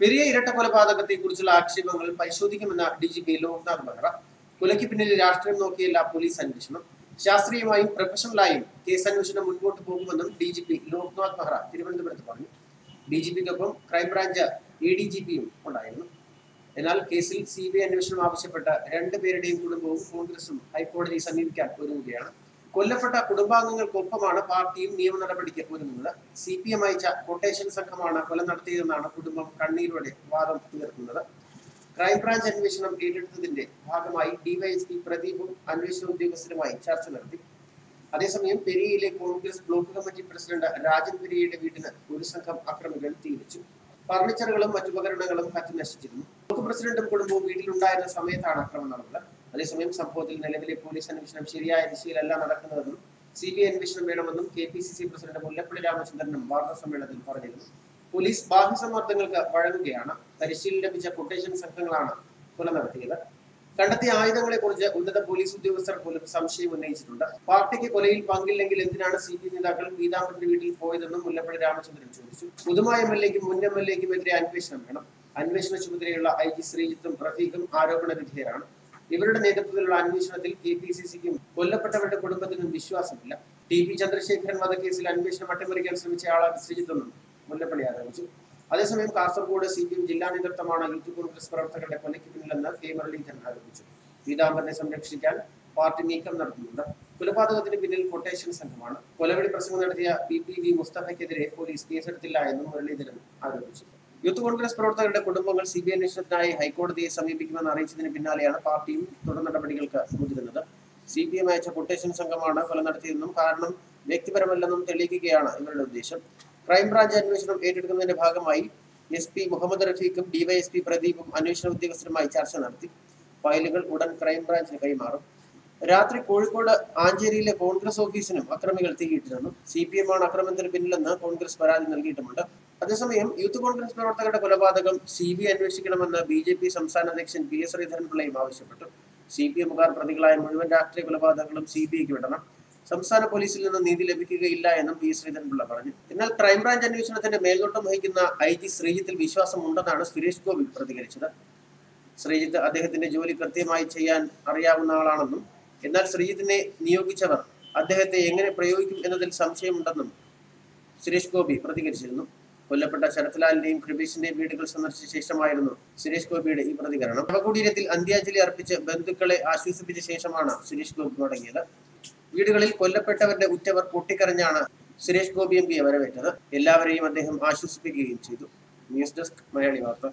പെരിയ ഇരട്ട കൊലപാതകത്തെ കുറിച്ചുള്ള ആക്ഷേപങ്ങൾ പരിശോധിക്കുമെന്ന D G P Loknath Behera കൊലയ്ക്ക് പിന്നിൽ രാഷ്ട്രീയം നോക്കിയല്ല പോലീസ് അന്വേഷണം. ശാസ്ത്രീയമായും പ്രൊഫഷണലായും കേസ് അന്വേഷണം മുൻപോട്ട് പോകുമെന്നും D G P Loknath Behera തിരുവനന്തപുരത്ത് പറഞ്ഞു. D G പിക്കൊപ്പം crime branch A D G പിയും ഉണ്ടായിരുന്നു. എന്നാൽ കേസിൽ സി ബി ഐ അന്വേഷണം ആവശ്യപ്പെട്ട രണ്ടുപേരുടെയും കുടുംബവും കോൺഗ്രസും ഹൈക്കോടതിയെ സമീപിക്കാൻ ഒരുങ്ങുകയാണ്. കൊല്ലപ്പെട്ട കുടുംബാംഗങ്ങൾക്കൊപ്പമാണ് പാർട്ടിയും നിയമ നടപടിക്ക് ഒരുങ്ങുന്നത്. സി പി എം അയച്ച കൊട്ടേഷൻ സംഘമാണ് കൊല നടത്തിയതെന്നാണ് കുടുംബം കണ്ണീരോടെ വാദം ഉയർത്തുന്നത്. ക്രൈംബ്രാഞ്ച് അന്വേഷണം ഏറ്റെടുത്തതിന്റെ ഭാഗമായി ഡിവൈഎസ്പി പ്രദീപും അന്വേഷണ ഉദ്യോഗസ്ഥരുമായി ചർച്ച നടത്തി. അതേസമയം പെരിയയിലെ Congress block committee president Rajan പെരിയയുടെ വീട്ടിന് ഒരു സംഘം അക്രമികൾ തീവച്ചു ഫർണിച്ചറുകളും മറ്റുപകരണങ്ങളും കത്തി നശിച്ചിരുന്നു ബ്ലോക്ക് പ്രസിഡന്റും കുടുംബവും വീട്ടിലുണ്ടായിരുന്ന സമയത്താണ് അക്രമം നടന്നത്. അതേസമയം സംഭവത്തിൽ നിലവിലെ പോലീസ് അന്വേഷണം ശരിയായ ദിശയിലല്ല നടക്കുന്നതെന്നും സി ബി ഐ അന്വേഷണം വേണമെന്നും K P C C president Mullappally രാമചന്ദ്രനും വാർത്താ സമ്മേളനത്തിൽ പറഞ്ഞിരുന്നു. പോലീസ് ബാഹ്യ സമ്മർദ്ദങ്ങൾക്ക് വഴങ്ങുകയാണ്. പരിശീലനം ലഭിച്ച കൊട്ടേഷൻ സംഘങ്ങളാണ് കൊല നടത്തിയത്. കണ്ടെത്തിയ ആയുധങ്ങളെ കുറിച്ച് ഉന്നത പോലീസ് ഉദ്യോഗസ്ഥർ പോലും സംശയം ഉന്നയിച്ചിട്ടുണ്ട്. പാർട്ടിക്ക് കൊലയിൽ പങ്കില്ലെങ്കിൽ എന്തിനാണ് സി പി നേതാക്കൾ പീതാംബരന്റെ വീട്ടിൽ പോയതെന്നും മുല്ലപ്പള്ളി രാമചന്ദ്രൻ ചോദിച്ചു. പുതുമായ എം എൽ എക്കും മുൻ എം എൽ എക്കും എതിരെ അന്വേഷണം വേണം. അന്വേഷണ ചുമതലയുള്ള ഐ ജി ശ്രീജിത്തും റഫീഖും ആരോപണ വിധേയരാണ്. ഇവരുടെ നേതൃത്വത്തിലുള്ള അന്വേഷണത്തിൽ കെ പി സി സിക്കും കൊല്ലപ്പെട്ടവരുടെ കുടുംബത്തിനും വിശ്വാസമില്ല. ടി പി ചന്ദ്രശേഖരൻ വധക്കേസിൽ അന്വേഷണം അട്ടിമറിക്കാൻ ശ്രമിച്ച ആളാണ് ശ്രീജിത്തെന്നും മുല്ലപ്പള്ളി ആരോപിച്ചു. അതേസമയം കാസർഗോഡ് സി പി എം ജില്ലാ നേതൃത്വമാണ് യൂത്ത് കോൺഗ്രസ് പ്രവർത്തകരുടെ കൊലയ്ക്ക് പിന്നിലെന്ന് കെ മുരളീധരൻ ആരോപിച്ചു. പീതാംബരനെ സംരക്ഷിക്കാൻ പാർട്ടി നീക്കം നടത്തുന്നുണ്ട്. കൊലപാതകത്തിന് പിന്നിൽ കൊട്ടേഷൻ സംഘമാണ്. കൊലവിളി പ്രസംഗം നടത്തിയ പി പി വി മുസ്തഫയ്ക്കെതിരെ പോലീസ് കേസെടുത്തില്ല എന്നും മുരളീധരൻ ആരോപിച്ചു. യൂത്ത് കോൺഗ്രസ് പ്രവർത്തകരുടെ കുടുംബങ്ങൾ സി ബി അന്വേഷണത്തിനായി ഹൈക്കോടതിയെ സമീപിക്കുമെന്ന് അറിയിച്ചതിന് പിന്നാലെയാണ് പാർട്ടിയും തുടർ നടപടികൾക്ക് മുതിരുന്നത് സി പി എം അയച്ച കൊട്ടേഷൻ സംഘമാണ് കൊല നടത്തിയതെന്നും കാരണം വ്യക്തിപരമല്ലെന്നും തെളിയിക്കുകയാണ് ഇവരുടെ ഉദ്ദേശം. ക്രൈംബ്രാഞ്ച് അന്വേഷണം ഏറ്റെടുക്കുന്നതിന്റെ ഭാഗമായി എസ് പി മുഹമ്മദ് റഫീഖും ഡിവൈഎസ്പി പ്രദീപും അന്വേഷണ ഉദ്യോഗസ്ഥരുമായി ചർച്ച നടത്തി. ഫയലുകൾ ഉടൻ ക്രൈംബ്രാഞ്ചിന് കൈമാറും. രാത്രി കോഴിക്കോട് ആഞ്ചേരിയിലെ കോൺഗ്രസ് ഓഫീസിനും അക്രമികൾ തീയിട്ടിരുന്നു. സി പി എം ആണ് അക്രമത്തിന് പിന്നിലെന്ന് കോൺഗ്രസ് പരാതി നൽകിയിട്ടുമുണ്ട്. അതേസമയം യൂത്ത് കോൺഗ്രസ് പ്രവർത്തകരുടെ കൊലപാതകം സി ബി ഐ അന്വേഷിക്കണമെന്ന് ബി ജെ പി സംസ്ഥാന അധ്യക്ഷൻ പി എസ് ശ്രീധരൻപിള്ളയും ആവശ്യപ്പെട്ടു. സി പി എമ്മുകാർ പ്രതികളായ മുഴുവൻ രാഷ്ട്രീയ കൊലപാതകങ്ങളും സി ബി ഐക്ക് വിടണം. സംസ്ഥാന പോലീസിൽ നിന്ന് നീതി ലഭിക്കുകയില്ല എന്നും പി ശ്രീധരൻപിള്ള പറഞ്ഞു. എന്നാൽ ക്രൈംബ്രാഞ്ച് അന്വേഷണത്തിന്റെ മേൽനോട്ടം വഹിക്കുന്ന ഐ ജി ശ്രീജിത്തിൽ വിശ്വാസമുണ്ടെന്നാണ് സുരേഷ് ഗോപി പ്രതികരിച്ചത്. ശ്രീജിത്ത് അദ്ദേഹത്തിന്റെ ജോലി കൃത്യമായി ചെയ്യാൻ അറിയാവുന്ന ആളാണെന്നും എന്നാൽ ശ്രീജിത്തിനെ നിയോഗിച്ചവർ അദ്ദേഹത്തെ എങ്ങനെ പ്രയോഗിക്കും എന്നതിൽ സംശയമുണ്ടെന്നും സുരേഷ് ഗോപി പ്രതികരിച്ചിരുന്നു. കൊല്ലപ്പെട്ട ശരത്ലാലിന്റെയും കൃപേഷിന്റെയും വീടുകൾ സന്ദർശിച്ച ശേഷമായിരുന്നു സുരേഷ് ഗോപിയുടെ ഈ പ്രതികരണം. ശവകുടീരത്തിൽ അന്ത്യാഞ്ജലി അർപ്പിച്ച് ബന്ധുക്കളെ ആശ്വസിപ്പിച്ച ശേഷമാണ് സുരേഷ് ഗോപി മടങ്ങിയത്. വീടുകളിൽ കൊല്ലപ്പെട്ടവരുടെ ഉറ്റവർ പൊട്ടിക്കരഞ്ഞാണ് സുരേഷ് ഗോപി എം പിയെ വരവേറ്റത്. എല്ലാവരെയും അദ്ദേഹം ആശ്വസിപ്പിക്കുകയും ചെയ്തു. ന്യൂസ് ഡെസ്ക് മലയാളി വാർത്ത.